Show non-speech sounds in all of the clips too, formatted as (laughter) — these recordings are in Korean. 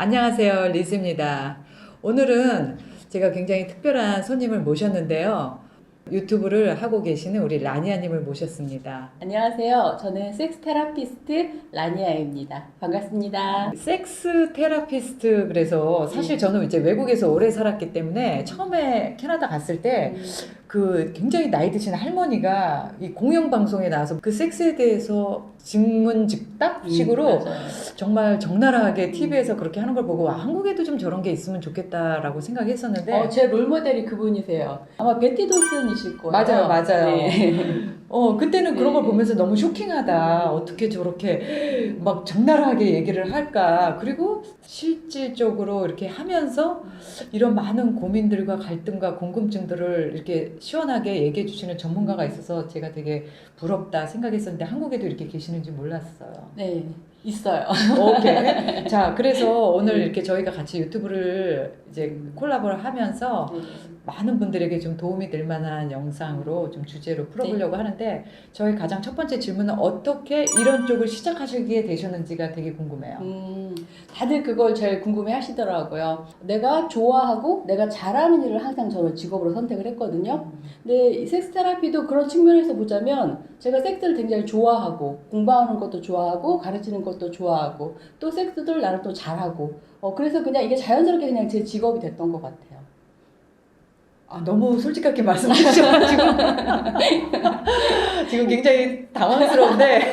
안녕하세요. 리즈입니다. 오늘은 제가 굉장히 특별한 손님을 모셨는데요. 유튜브를 하고 계시는 우리 라니아님을 모셨습니다. 안녕하세요. 저는 섹스 테라피스트 라니아입니다. 반갑습니다. 섹스 테라피스트 그래서 사실 저는 이제 외국에서 오래 살았기 때문에 처음에 캐나다 갔을 때 그 굉장히 나이 드신 할머니가 이 공영 방송에 나와서 그 섹스에 대해서 직문즉답식으로 음. 정말 적나라하게 TV에서 그렇게 하는 걸 보고 와, 한국에도 좀 저런 게 있으면 좋겠다라고 생각했었는데 어, 제 롤모델이 그분이세요. 아마 베티 도슨이실 거예요. 맞아요, 맞아요. 네. (laughs) 어 그때는 그런 걸 네. 보면서 너무 쇼킹하다. 어떻게 저렇게 막 적나라하게 얘기를 할까? 그리고 실질적으로 이렇게 하면서 이런 많은 고민들과 갈등과 궁금증들을 이렇게 시원하게 얘기해 주시는 전문가가 있어서 제가 되게 부럽다 생각했었는데 한국에도 이렇게 계시는지 몰랐어요. 네, 있어요. (laughs) 오케이. 자, (laughs) 그래서 오늘 네. 이렇게 저희가 같이 유튜브를 이제 콜라보를 하면서 많은 분들에게 좀 도움이 될 만한 영상으로 좀 주제로 풀어보려고 하는데 저희 가장 첫 번째 질문은 어떻게 이런 쪽을 시작하시게 되셨는지가 되게 궁금해요. 음, 다들 그걸 제일 궁금해 하시더라고요. 내가 좋아하고 내가 잘하는 일을 항상 저는 직업으로 선택을 했거든요. 근데 이 섹스 테라피도 그런 측면에서 보자면 제가 섹스를 굉장히 좋아하고 공부하는 것도 좋아하고 가르치는 것도 좋아하고 또 섹스도 나를 또 잘하고 어, 그래서 그냥 이게 자연스럽게 그냥 제 직업이 됐던 것 같아요. 아, 너무 솔직하게 말씀하셔가지고 지금 굉장히 당황스러운데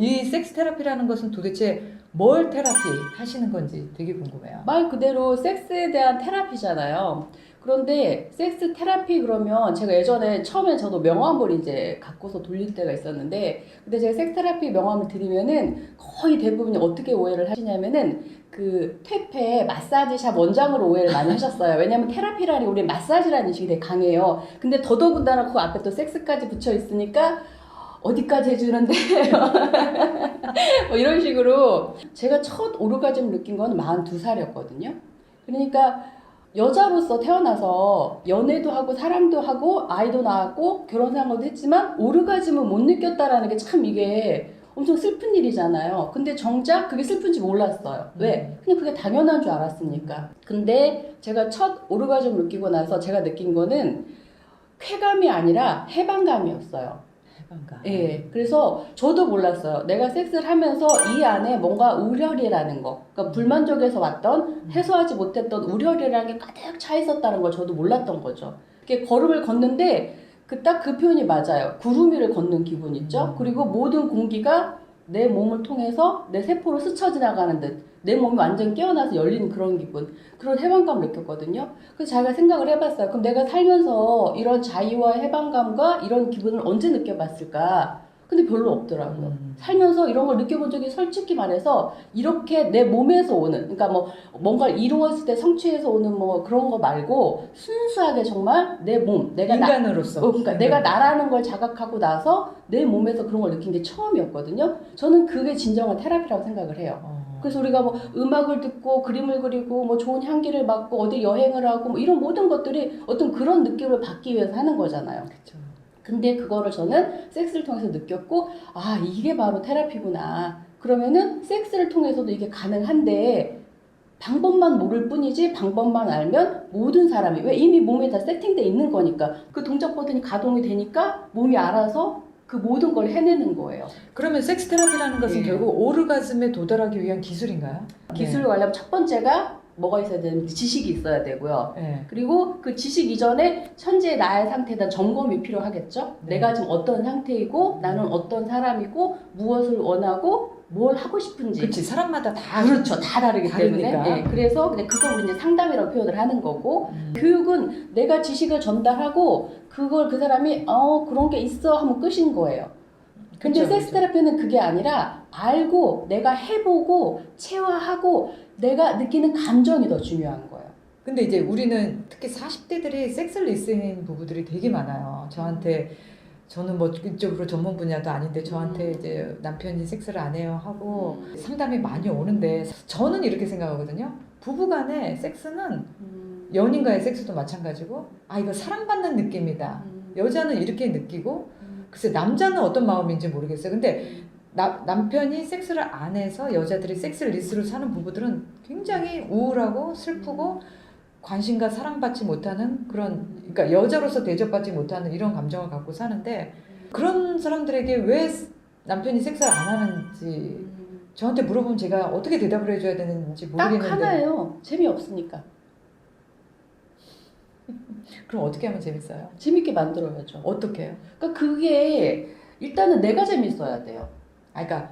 이 섹스 테라피라는 것은 도대체 뭘 테라피 하시는 건지 되게 궁금해요. 말 그대로 섹스에 대한 테라피잖아요. 그런데 섹스 테라피 그러면 제가 예전에 처음에 저도 명함을 이제 갖고서 돌릴 때가 있었는데 근데 제가 섹스 테라피 명함을 드리면은 거의 대부분이 어떻게 오해를 하시냐면은 그 퇴폐 마사지샵 원장으로 오해를 많이 하셨어요. 왜냐면 테라피라니 우리 마사지라는 인식이 되게 강해요. 근데 더더군다나 그 앞에 또 섹스까지 붙여 있으니까 어디까지 해주는데 (laughs) 뭐 이런 식으로 제가 첫 오르가즘을 느낀 건 42살이었거든요. 그러니까 여자로서 태어나서 연애도 하고 사랑도 하고 아이도 낳았고 결혼 생활도 했지만 오르가즘을 못 느꼈다라는 게 참 이게 엄청 슬픈 일이잖아요. 근데 정작 그게 슬픈지 몰랐어요. 왜? 그냥 그게 당연한 줄 알았으니까. 근데 제가 첫 오르가즘을 느끼고 나서 제가 느낀 거는 쾌감이 아니라 해방감이었어요. 해방가. 예, 그래서 저도 몰랐어요. 내가 섹스를 하면서 이 안에 뭔가 우열이라는 거, 그러니까 불만족에서 왔던 해소하지 못했던 우열이라는 게 가득 차 있었다는 걸 저도 몰랐던 거죠. 이렇게 걸음을 걷는데 그 딱 그 표현이 맞아요. 구름 위를 걷는 기분 있죠. 음. 그리고 모든 공기가 내 몸을 통해서 내 세포로 스쳐 지나가는 듯. 내 몸이 완전 깨어나서 열리는 그런 기분, 그런 해방감을 느꼈거든요. 그래서 제가 생각을 해봤어요. 그럼 내가 살면서 이런 자유와 해방감과 이런 기분을 언제 느껴봤을까? 근데 별로 없더라고요. 음. 살면서 이런 걸 느껴본 적이 솔직히 말해서 이렇게 내 몸에서 오는, 그러니까 뭐 뭔가를 이루었을 때 성취해서 오는 뭐 그런 거 말고 순수하게 정말 내 몸, 내가 나, 인간으로서. 어, 그러니까 내가 나라는 걸 자각하고 나서 내 몸에서 그런 걸 느낀 게 처음이었거든요. 저는 그게 진정한 테라피라고 생각을 해요. 어. 그래서 우리가 뭐 음악을 듣고 그림을 그리고 뭐 좋은 향기를 맡고 어디 여행을 하고 뭐 이런 모든 것들이 어떤 그런 느낌을 받기 위해서 하는 거잖아요. 그쵸. 근데 그거를 저는 섹스를 통해서 느꼈고 아 이게 바로 테라피구나. 그러면은 섹스를 통해서도 이게 가능한데 방법만 모를 뿐이지 방법만 알면 모든 사람이 왜 이미 몸에 다 세팅돼 있는 거니까 그 동작 버튼이 가동이 되니까 몸이 알아서 그 모든 걸 해내는 거예요. 그러면 섹스 테라피라는 것은 예. 결국 오르가즘에 도달하기 위한 기술인가요? 기술을 가려면 첫 번째가 뭐가 있어야 되냐면 지식이 있어야 되고요. 네. 그리고 그 지식 이전에 현재 나의 상태에 대한 점검이 필요하겠죠. 네. 내가 지금 어떤 상태이고 나는 어떤 사람이고 무엇을 원하고 뭘 하고 싶은지. 그렇지 사람마다 다 그렇죠. 다 다르기 다르니까. 때문에. 예, 그래서 근데 그걸 이제 상담이라고 표현을 하는 거고 음. 교육은 내가 지식을 전달하고 그걸 그 사람이 어 그런 게 있어 하면 끝인 거예요. 근데 그쵸, 섹스. 테라피는 그게 아니라 알고 내가 해보고 체화하고 내가 느끼는 감정이 더 중요한 거예요. 근데 이제 우리는 특히 40대들이 섹스 리스닝 부부들이 되게 많아요. 저한테 저는 뭐 그쪽으로 전문 분야도 아닌데 저한테 음. 이제 남편이 섹스를 안 해요 하고 상담이 많이 오는데 저는 이렇게 생각하거든요. 부부간의 섹스는 음. 연인과의 섹스도 마찬가지고 아 이거 사랑받는 느낌이다. 음. 여자는 이렇게 느끼고 글쎄 남자는 어떤 마음인지 모르겠어요. 근데 나, 남편이 섹스를 안 해서 여자들이 섹스를 리스로 사는 부부들은 굉장히 우울하고 슬프고 관심과 사랑받지 못하는 그런 그러니까 여자로서 대접받지 못하는 이런 감정을 갖고 사는데 그런 사람들에게 왜 남편이 섹스를 안 하는지 저한테 물어보면 제가 어떻게 대답을 해줘야 되는지 딱 모르겠는데 하나예요. 재미없으니까. (laughs) 그럼 어떻게 하면 재밌어요? 재밌게 만들어야죠. 어떻게 해요? 그러니까 그게 일단은 내가 재밌어야 돼요. 아, 그러니까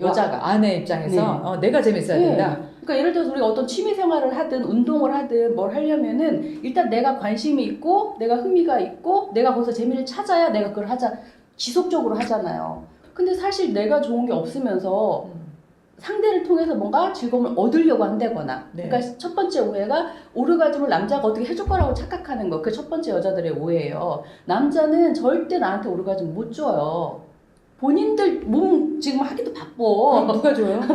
여자가. 아내 입장에서 네. 어, 내가 재밌어야 네. 된다. 그러니까 예를 들어서 우리가 어떤 취미 생활을 하든 운동을 하든 뭘 하려면은 일단 내가 관심이 있고 내가 흥미가 있고 내가 거기서 재미를 찾아야 내가 그걸 하자 지속적으로 하잖아요. 근데 사실 내가 좋은 게 없으면서 음. 상대를 통해서 뭔가 즐거움을 얻으려고 한다거나 네. 그러니까 첫 번째 오해가 오르가즘을 남자가 어떻게 해줄 거라고 착각하는 거 그 첫 번째 여자들의 오해예요 남자는 절대 나한테 오르가즘 못 줘요 본인들 몸 지금 하기도 바빠 누가 줘요? (laughs)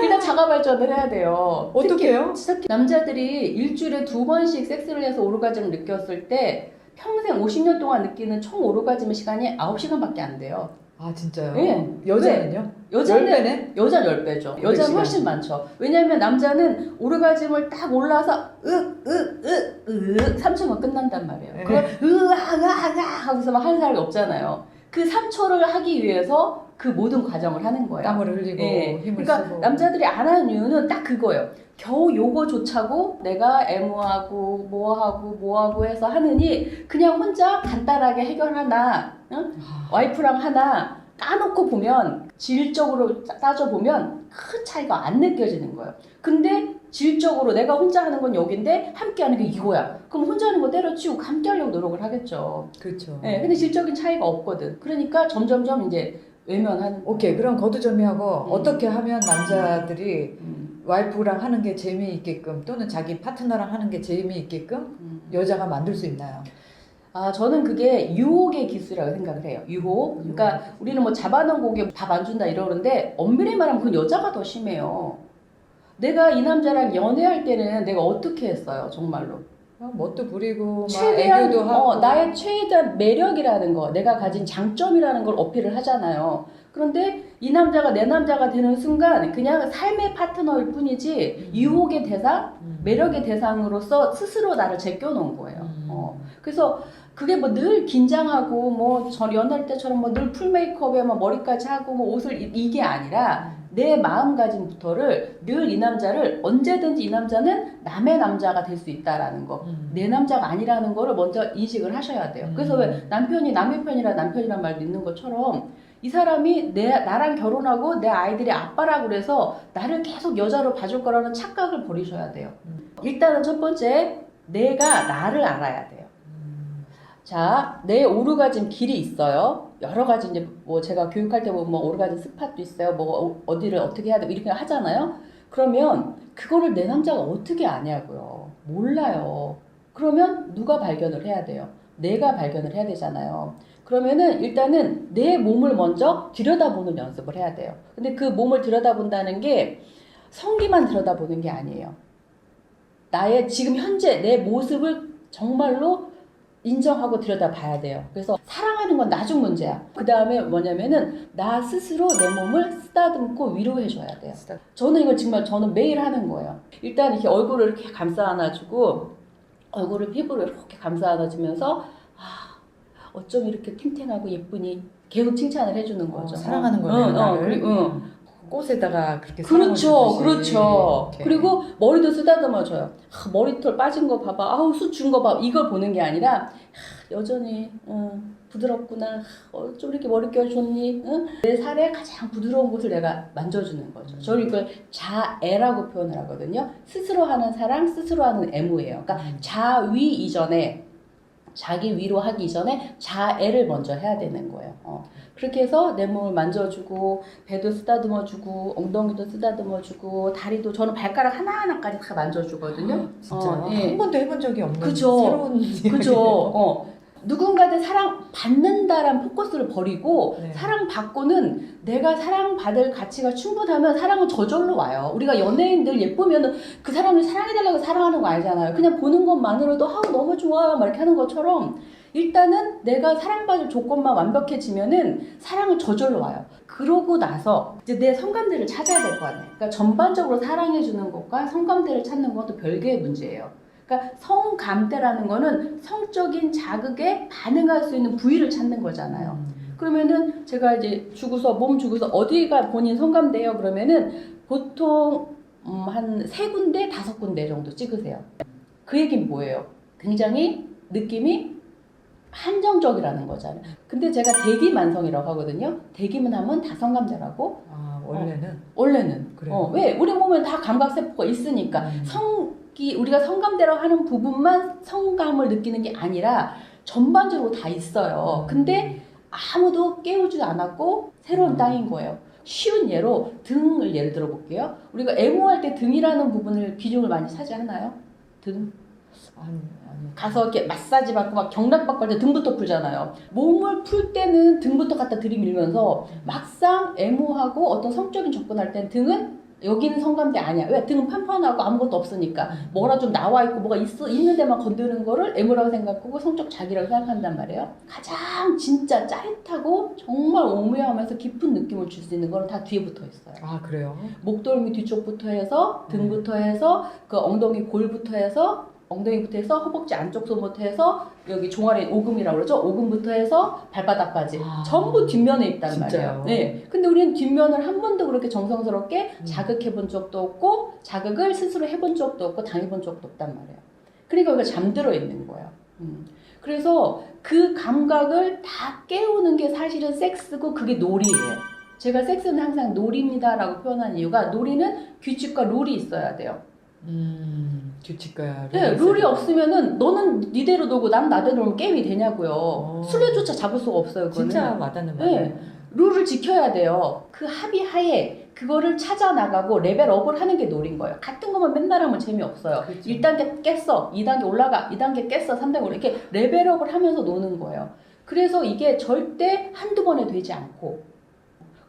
일단 자가 발전을 해야 돼요 어떻게 해요? 특히 남자들이 일주일에 두 번씩 섹스를 해서 오르가즘을 느꼈을 때 평생 50년 동안 느끼는 총 오르가즘의 시간이 9시간밖에 안 돼요 아 진짜요? 네. 여자는요? 여자는 열배네? 여자 10배죠. 몇 여자는? 훨씬 많죠. 왜냐면 남자는 오르가즘을 딱 올라서 으으으으 3초면 끝난단 말이에요. 네. 그걸 으아아아 하고서 막 하는 사람이 없잖아요. 그 3초를 하기 위해서 그 모든 과정을 하는 거예요. 땀을 흘리고 예. 힘을 그러니까 쓰고 남자들이 안 하는 이유는 딱 그거예요. 겨우 요거조차고 내가 애무하고 뭐하고 뭐하고 해서 하느니 그냥 혼자 간단하게 해결하나 응? 아, 와이프랑 하나 까놓고 보면 질적으로 따- 따져보면 큰 차이가 안 느껴지는 거예요. 근데 질적으로 내가 혼자 하는 건 여긴데 함께 하는 게 이거야. 그럼 혼자 하는 거 때려치우고 함께 하려고 노력을 하겠죠. 그렇죠. 예, 근데 질적인 차이가 없거든. 그러니까 점점점 이제 외면하는. 오케이 그럼 거두절미하고 음. 어떻게 하면 남자들이 음, 와이프랑 하는 게 재미있게끔 또는 자기 파트너랑 하는 게 재미있게끔 음. 여자가 만들 수 있나요? 아, 저는 그게 유혹의 기술이라고 생각을 해요. 유혹. 그러니까 우리는 뭐 잡아놓은 고기에 밥안 준다 이러는데 엄밀히 말하면 그건 여자가 더 심해요. 내가 이 남자랑 연애할 때는 내가 어떻게 했어요, 정말로. 막 멋도 부리고 막 최대한 애교도 하고 어, 나의 최대한 매력이라는 거, 내가 가진 장점이라는 걸 어필을 하잖아요. 그런데 이 남자가 내 남자가 되는 순간 그냥 삶의 파트너일 뿐이지 음. 유혹의 대상, 음. 매력의 대상으로서 스스로 나를 제껴놓은 거예요. 음. 어. 그래서 그게 뭐 늘 긴장하고 뭐 전 연애할 때처럼 뭐 늘 풀 메이크업에 뭐 머리까지 하고 뭐 옷을 이- 이게 아니라 내 마음가짐부터를 늘 이 남자를 언제든지 이 남자는 남의 남자가 될 수 있다라는 거. 음. 내 남자가 아니라는 거를 먼저 인식을 하셔야 돼요. 그래서 음. 왜 남편이 남의 편이라 남편이란 말도 있는 것처럼 이 사람이 내 나랑 결혼하고 내 아이들의 아빠라고 그래서 나를 계속 여자로 봐줄 거라는 착각을 버리셔야 돼요. 음. 일단은 첫 번째 내가 나를 알아야 돼요. 음. 자, 내 오르가즘 길이 있어요. 여러 가지 이제 뭐 제가 교육할 때 보면 뭐 오르가즘 스팟도 있어요. 뭐 어- 어디를 어떻게 해야 되고 이렇게 하잖아요. 그러면 그거를 내 남자가 어떻게 아냐고요. 몰라요. 그러면 누가 발견을 해야 돼요? 내가 발견을 해야 되잖아요. 그러면은 일단은 내 몸을 먼저 들여다보는 연습을 해야 돼요. 근데 그 몸을 들여다본다는 게 성기만 들여다보는 게 아니에요. 나의 지금 현재 내 모습을 정말로 인정하고 들여다봐야 돼요. 그래서 사랑하는 건 나중 문제야. 그 다음에 뭐냐면은 나 스스로 내 몸을 쓰다듬고 위로해줘야 돼요. 저는 이걸 정말 저는 매일 하는 거예요. 일단 이렇게 얼굴을 이렇게 감싸 안아주고 얼굴을 피부로 이렇게 감싸 안아주면서 아 어쩜 이렇게 탱탱하고 예쁘니 계속 칭찬을 해주는 거죠. 어, 사랑하는 거네요. 응, 어, 나를. 그리고 응. 꽃에다가 그렇게 그렇죠. 그렇죠. 이렇게. 그리고 머리도 쓰다듬어줘요. 아, 머리털 빠진 거 봐봐. 아우 숱 준 거 봐. 이걸 보는 게 아니라 아, 여전히 응, 부드럽구나. 어, 좀 이렇게 머릿결 좋니? 응? 내 살에 가장 부드러운 곳을 내가 만져주는 거죠. 음. 저는 이걸 자애라고 표현을 하거든요. 스스로 하는 사랑, 스스로 하는 애무예요. 그러니까 음. 자위 이전에 자기 위로하기 이전에 자애를 먼저 해야 되는 거예요. 어. 그렇게 해서 내 몸을 만져주고 배도 쓰다듬어주고 엉덩이도 쓰다듬어주고 다리도 저는 발가락 하나 하나까지 다 만져주거든요. 진짜 어, 예. 한 번도 해본 적이 없는 그죠. 새로운 그죠. (laughs) 어. 누군가한테 사랑 받는다란 포커스를 버리고 네. 사랑 받고는 내가 사랑 받을 가치가 충분하면 사랑은 저절로 와요. 우리가 연예인들 예쁘면 그 사람을 사랑해달라고 사랑하는 거 아니잖아요. 그냥 보는 것만으로도 아우 너무 좋아요 막 이렇게 하는 것처럼 일단은 내가 사랑받을 조건만 완벽해지면은 사랑은 저절로 와요. 그러고 나서 이제 내 성감대를 찾아야 될 거 아니에요. 그러니까 전반적으로 사랑해주는 것과 성감대를 찾는 건또 별개의 문제예요. 그러니까 성감대라는 거는 성적인 자극에 반응할 수 있는 부위를 찾는 거잖아요. 그러면은 제가 이제 주고서 몸 주고서 어디가 본인 성감대요? 그러면은 보통 음, 한세 군데 다섯 군데 정도 찍으세요. 그 얘기는 뭐예요? 굉장히 느낌이 한정적이라는 거잖아요. 근데 제가 대기만성이라고 하거든요. 대기만 하면 다 성감대라고. 아 원래는 원래는. 그래요? 어, 왜? 우리 몸엔 다 감각세포가 있으니까 음. 성 기 우리가 성감대라고 하는 부분만 성감을 느끼는 게 아니라 전반적으로 다 있어요. 근데 아무도 깨우지 않았고 새로운 음. 땅인 거예요. 쉬운 예로 등을 예를 들어 볼게요. 우리가 애모할 때 등이라는 부분을 비중을 많이 차지하나요? 등. 아니 아니 가서 이렇게 마사지 받고 막 경락 받고 할 때 등부터 풀잖아요. 몸을 풀 때는 등부터 갖다 들이밀면서 막상 애모하고 어떤 성적인 접근할 땐 등은 여기는 성감대 아니야. 왜? 등은 판판하고 아무것도 없으니까 뭐라 좀 나와 있고 뭐가 있어 있는 데만 건드는 거를 애모라고 생각하고 성적 자기라고 생각한단 말이에요. 가장 진짜 짜릿하고 정말 오묘하면서 깊은 느낌을 줄 수 있는 거는 다 뒤에 붙어 있어요. 아 그래요? 목덜미 뒤쪽부터 해서 등부터 해서 그 엉덩이 골부터 해서 엉덩이부터 해서 허벅지 안쪽 손부터 해서 여기 종아리 오금이라고 그러죠. 오금부터 해서 발바닥까지 아. 전부 뒷면에 있단 진짜요? 말이에요. 네. 근데 우리는 뒷면을 한 번도 그렇게 정성스럽게 음. 자극해 본 적도 없고 자극을 스스로 해본 적도 없고 당해본 적도 없단 말이에요. 그러니까 우리가 잠들어 있는 거예요. 음. 그래서 그 감각을 다 깨우는 게 사실은 섹스고 그게 놀이예요. 제가 섹스는 항상 놀이입니다라고 표현한 이유가 놀이는 규칙과 룰이 있어야 돼요. 음 규칙과 네, 룰이 없으면은 너는 니대로 놀고 난 나대로 놀면 게임이 되냐고요. 어. 술래조차 잡을 수가 없어요. 그거는. 진짜 와닿는 네. 말이에요. 룰을 지켜야 돼요. 그 합의 하에 그거를 찾아 나가고 레벨업을 하는 게 놀인 거예요. 같은 것만 맨날 하면 재미없어요. 그렇죠. 1단계 깼어. 2단계 올라가. 2단계 깼어. 3단계 올라. 이렇게 레벨업을 하면서 노는 거예요. 그래서 이게 절대 한두 번에 되지 않고.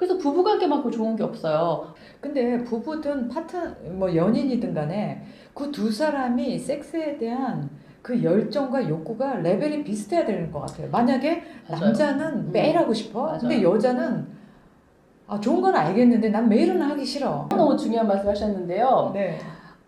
그래서 부부관계만큼 좋은 게 없어요. 근데 부부든 파트 뭐 연인이든 간에 그 두 사람이 섹스에 대한 그 열정과 욕구가 레벨이 비슷해야 되는 것 같아요. 만약에 맞아요. 남자는 음. 매일 하고 싶어. 맞아요. 근데 여자는 아 좋은 건 알겠는데 난 매일은 하기 싫어. 너무 중요한 말씀 하셨는데요. 네.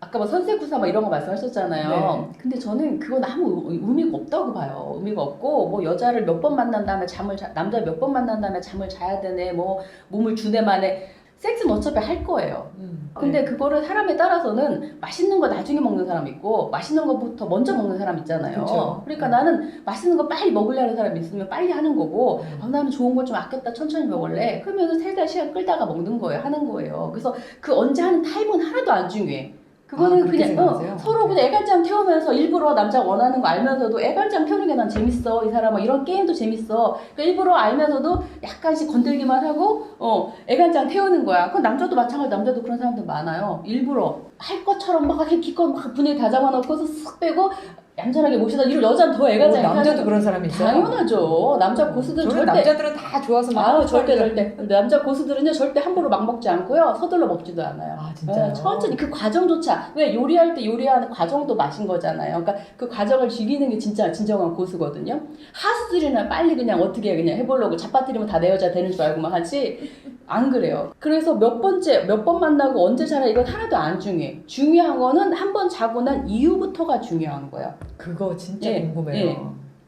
아까 뭐 선세구사 막 이런 거 말씀하셨잖아요. 네. 근데 저는 그건 아무 의미가 없다고 봐요. 의미가 없고 뭐 여자를 몇 번 만난 다음에 잠을 자, 남자 몇 번 만난 다음에 잠을 자야 되네. 뭐 몸을 주네 만에 섹스는 어차피 할 거예요. 음. 근데 그거를 사람에 따라서는 맛있는 거 나중에 먹는 사람 있고 맛있는 거부터 먼저 먹는 사람 있잖아요. 그쵸. 그러니까 나는 맛있는 거 빨리 먹으려는 사람이 있으면 빨리 하는 거고 음. 아, 나는 좋은 거좀 아꼈다 천천히 먹을래. 그러면 세달 시간 끌다가 먹는 거예요. 하는 거예요. 그래서 그 언제 하는 타임은 하나도 안 중요해. 그거는 아, 그냥 어? 서로 그냥 애간장 태우면서 일부러 남자 원하는 거 알면서도 애간장 태우는 게 난 재밌어 이 사람아 이런 게임도 재밌어. 그러니까 일부러 알면서도 약간씩 건들기만 하고 어 애간장 태우는 거야. 그건 남자도 마찬가지 남자도 그런 사람들 많아요. 일부러 할 것처럼 막 이렇게 기껏 막 분위기 다 잡아놓고서 쓱 빼고 얌전하게 모시다 이런 여자는 더 어, 애간장 남자도 그런 사람이 있어요. 당연하죠 남자 고수들은 저는 절대 남자들은 다 좋아서 막 하는 절대. 절대 근데 남자 고수들은요 절대 함부로 막 먹지 않고요 서둘러 먹지도 않아요 아 진짜요? 네, 천천히 그 과정조차 왜 요리할 때 요리하는 과정도 맛인 거잖아요. 그러니까 그 과정을 즐기는 게 진짜 진정한 고수거든요. 하수들이나 빨리 그냥 어떻게 그냥 해보려고 잡아뜨리면 다 내 여자 되는 줄 알고만 하지 안 그래요. 그래서 몇 번째 몇 번 만나고 언제 자라 이건 하나도 안 중요해. 중요한 거는 한 번 자고 난 이후부터가 중요한 거예요. 그거 진짜 예, 궁금해요. 예.